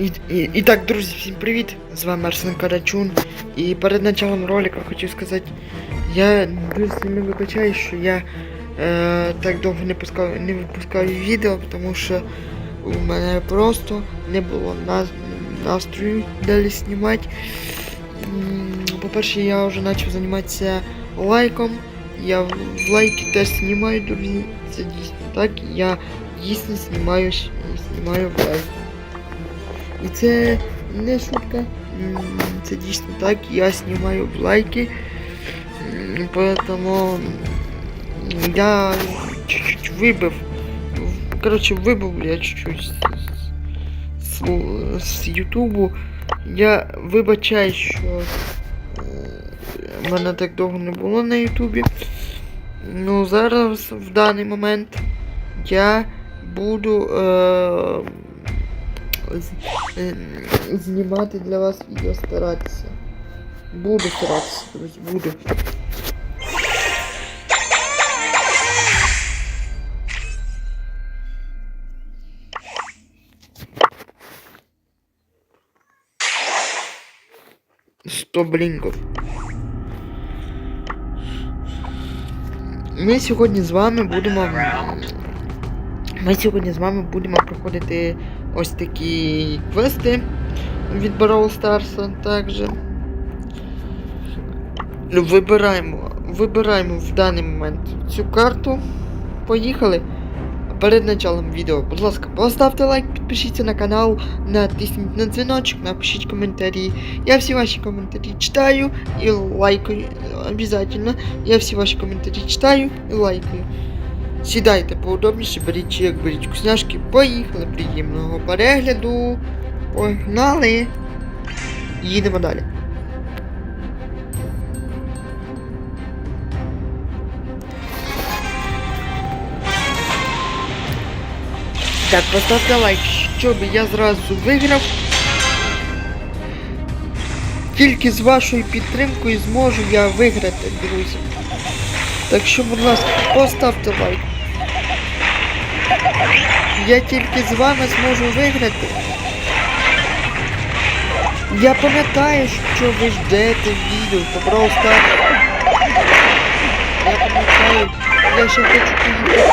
І, і, і так, друзі, всім привіт! З вами Арсен Карачун. І перед началом ролика хочу сказати, я дуже сильно вибачаю, що я е, так довго не пускав, не випускав відео, тому що у мене просто не було на, настрою далі знімати. По-перше, я вже почав займатися лайком. Я в лайки теж знімаю, друзі. Це дійсно так. Я дійсно знімаю, знімаю в лайк. І це не шутка. Це дійсно так. Я знімаю лайки. Поэтому я чуть-чуть вибив. Короче, вибив я чуть-чуть з, Ютубу. Я вибачаю, що е, мене так довго не було на Ютубі. Ну, зараз в даний момент я буду е, знімати для вас відео старатися. Буду старатися, друзі, буду. Сто блінків. Ми сьогодні з вами будемо. Ми сьогодні з вами будемо проходити ось такі квести від Brawl Stars також. Ну, Вибираємо, вибираємо в даний момент цю карту. Поїхали. Перед началом відео, будь ласка, поставте лайк, підпишіться на канал, натисніть на дзвіночок, напишіть коментарі. Я всі ваші коментарі читаю і лайкаю. Обязательно. Я всі ваші коментарі читаю і лайкаю. Сідайте поудобніше, беріть чек, беріть вкусняшки. Поїхали, приємного перегляду. Погнали. Їдемо далі. Так, поставте лайк, щоб я зразу виграв. Тільки з вашою підтримкою зможу я виграти, друзі. Так що, будь ласка, поставте лайк. Я тільки з вами зможу виграти. Я пам'ятаю, що ви ждете відео по Brawl Stars. Я пам'ятаю, я ще хочу поїхати.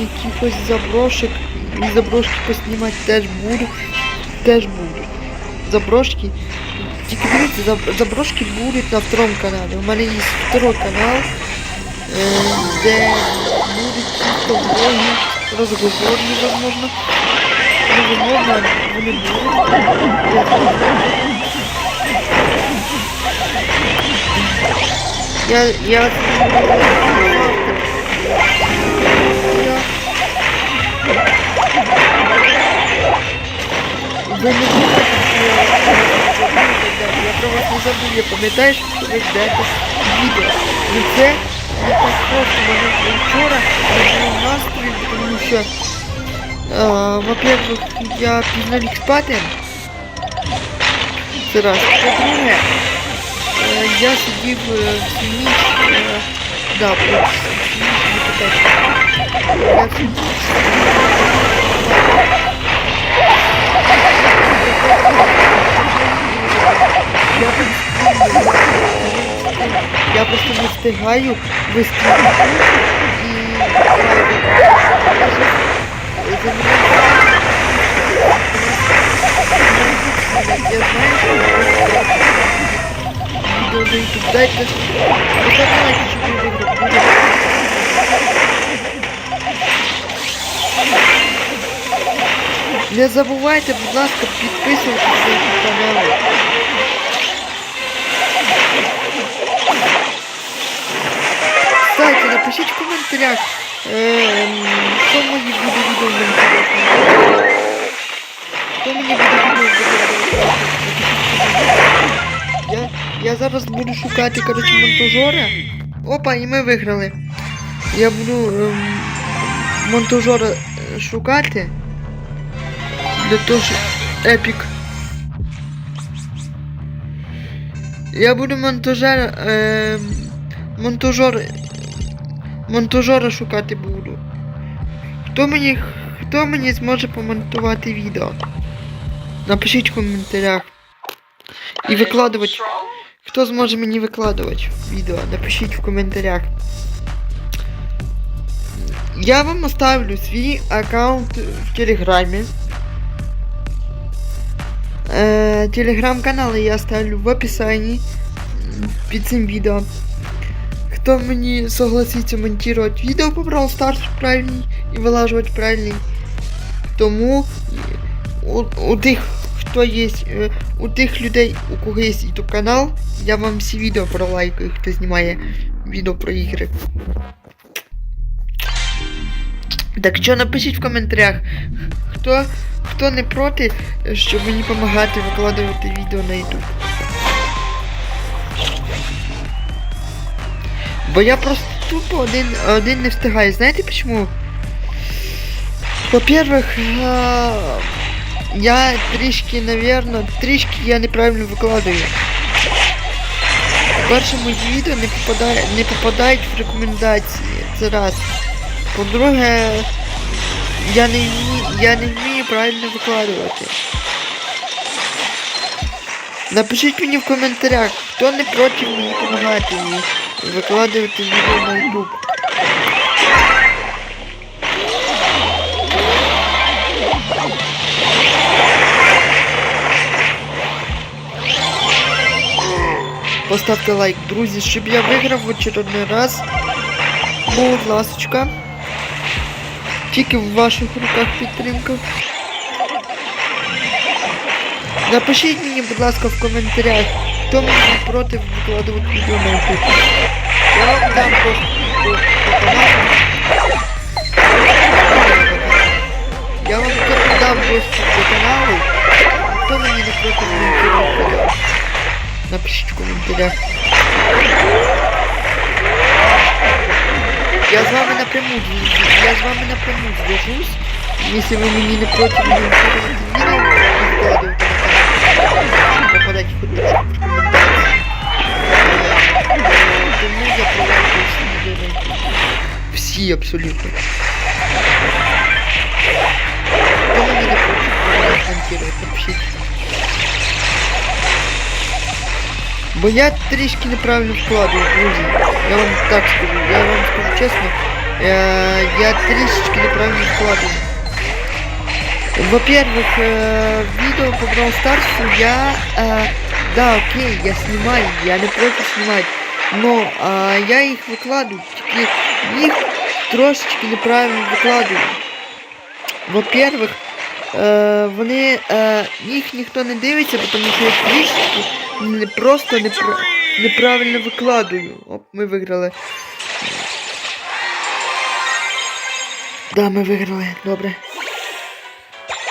Якихось заброшек. І заброшки поснімати теж буду. Теж буду. Заброшки. Тільки дивіться, заброшки будуть на втором каналі. У мене є второй канал, де будуть влоги, розговорні, возможно. Возможно, вони будуть. Я, я... Ви не думайте, я про вас не забув, я пам'ятаю, що ви ждете відео. І це не так просто. У мене вчора не було настрою, тому що, е, во-первых, я пізно ліг спати. Це раз. По-друге, е, я сидів е, всю ніч, е, да, просто всю ніч не питайте. Я всю ніч Я просто- Я просто не встигаю вистрілити і я знаю, що відео YouTube. Не забувайте, будь ласка, підписуватися на канал. Напишіть в коментарях, ем, хто мені буде відео монтувати. Хто мені буде відео? Я, я зараз буду шукати, коротше, монтажера. Опа, і ми виграли. Я буду ем, монтажера е, шукати. Для того, що епік. Я буду монтажера. Ем, монтажер. Монтажера шукати буду. Хто мені. хто мені зможе помонтувати відео? Напишіть в коментарях. І викладувати. Хто зможе мені викладувати відео? Напишіть в коментарях. Я вам оставлю свій аккаунт в Телеграмі. Е, Телеграм-канал я оставлю в описанні м, під цим Хто мені согласиться монтувати відео по Brawl Stars правильний і вилажувати правильний. Тому у, у тих, хто є, е, у тих людей, у кого є YouTube канал, я вам всі відео про пролайкаю, хто знімає відео про ігри. Так що напишіть в коментарях, хто, хто не проти, щоб мені допомагати викладувати відео на YouTube. Бо я просто тупо один, один не встигаю. Знаєте почему? Во-первых, я трішки, наверное, трішки я неправильно викладаю. По-перше, мої відео не попадає, не попадають в рекомендації. Це раз. По-друге, я не я не вмію правильно викладувати. Напишіть мені в коментарях, хто не проти мені допомагати мені викладувати відео на YouTube. Поставте лайк, друзі, щоб я виграв в очередний раз. Будь ласочка. Тільки в ваших руках підтримка. Напишіть мені, будь ласка, в коментарях, хто мені не проти викладувати відео на YouTube. Я вам дам до, до каналу. Я вам тільки дам доступ до каналу. Хто мені не проти монтувати відео? Напишіть в коментарях. Я з вами напряму. Я з вами напряму зв'яжусь. Якщо ви мені не проти монтувати відео, викладувати на канал, попадать в куточку Тому я проведу всі відео на YouTube. Всі абсолютно. Хто мені не проти монтувати, напишіть. Бо я трішки неправильно вкладую, друзі. Я вам так скажу, я вам скажу чесно, е, я трішечки неправильно вкладую. Во-первых, э, видео по Brawl Stars я... э, да, окей, я снимаю, я не против снимать. Но э, я их выкладываю, тільки їх трошечки неправильно викладую. Во-первых, е, вони, е, їх ніхто не дивиться, тому що я трішечки не, просто непра- неправильно викладую. Оп, ми виграли. Да, ми виграли, добре.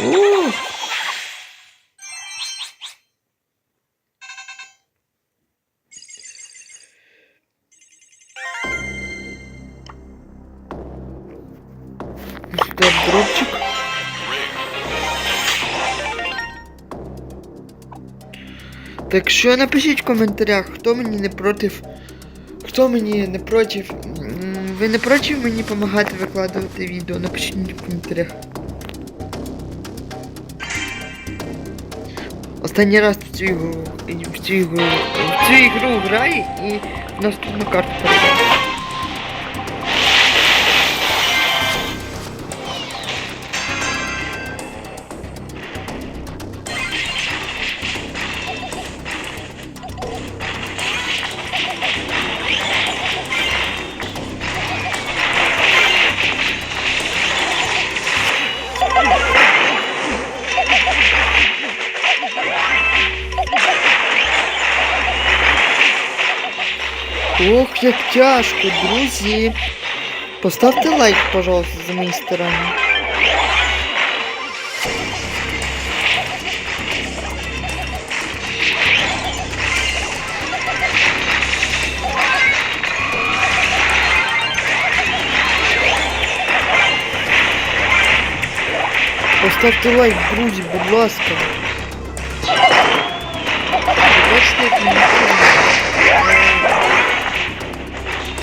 О! Так що напишіть в коментарях, хто мені не против. Хто мені не против. Ви не проти мені допомагати викладувати відео? Напишіть мені в коментарях. Останній раз в цю ігру, в цю ігру, в цю ігру граю і наступну карту передаю. Ох, як тяжко, друзі. Поставте лайк, пожалуйста, за мої старання. Поставте лайк, друзі, будь ласка.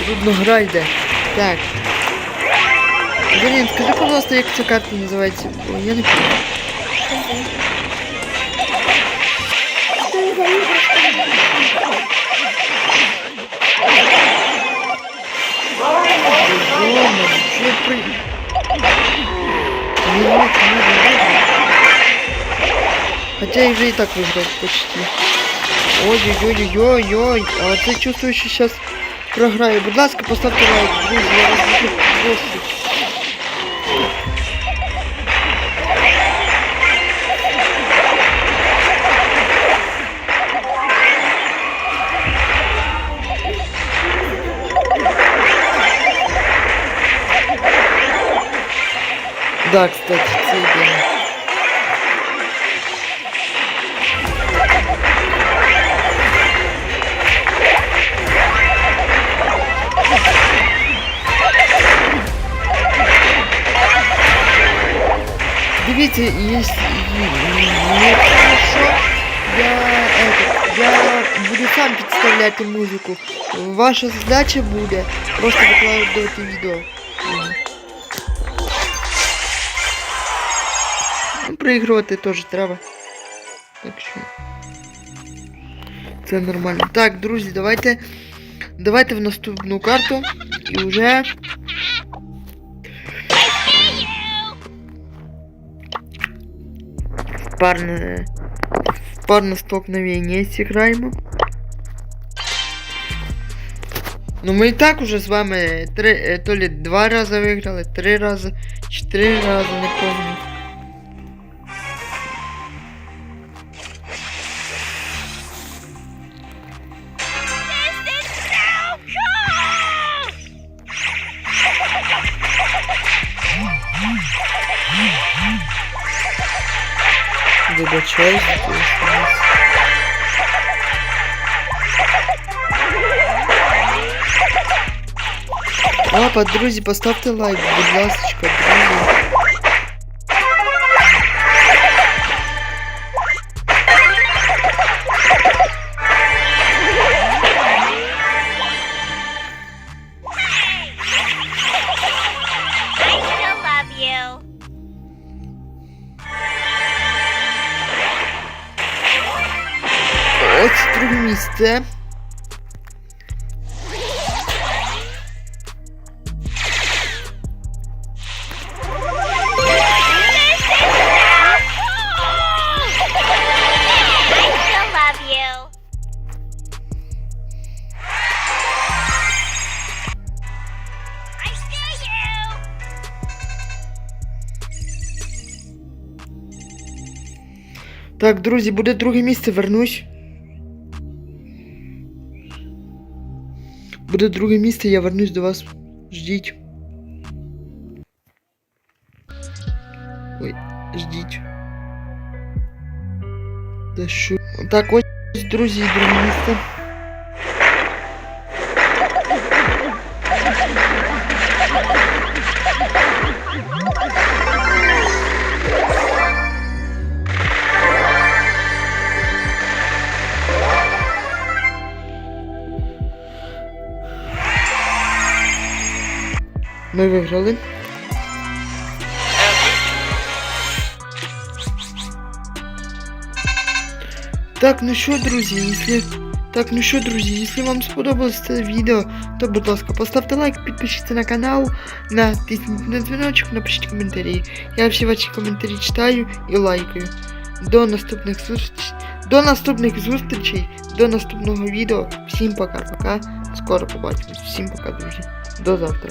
Трудно гра. Так. Блін, скажи, пожалуйста, як ця карта називається? Бо я не пам'ятаю. Хотя я уже и так выиграл почти. Ой-ой-ой-ой-ой. А ты чувствуешь, сейчас програю. Будь ласка, поставьте лайк, друзі, я вас дуже прошу. Да, кстати, Дивіться, якщо не хорошо, я, это, я буду сам підставляти музику. Ваша задача буде просто викладувати відео. Ну, проігрувати теж треба. Так що. Це нормально. Так, друзі, давайте. Давайте в наступну карту. І вже. В парне. В парне столкновение сыграем. Ну ми і так уже з вами три, е, то ли два рази виграли, три рази, чотири рази, не Вибачаюсь. Папа, друзі, поставте лайк, будь ласка, you. Так, друзі, буде друге місце, вернусь. Буде друге місце, я вернусь до вас. Ждіть. Ой, ждіть. Да що? Так, ось, друзі, друге місце. Ми виграли. Так, ну що, друзі, якщо... Так, ну що, друзі, якщо вам сподобалось це відео, то, будь ласка, поставте лайк, підпишіться на канал, натисніть на дзвіночок, напишіть коментарі. Я всі ваші коментарі читаю і лайкаю. До наступних зустрічей. До наступних зустрічей, до наступного відео. Всім пока-пока. Скоро побачимось. Всім пока, друзі. До завтра.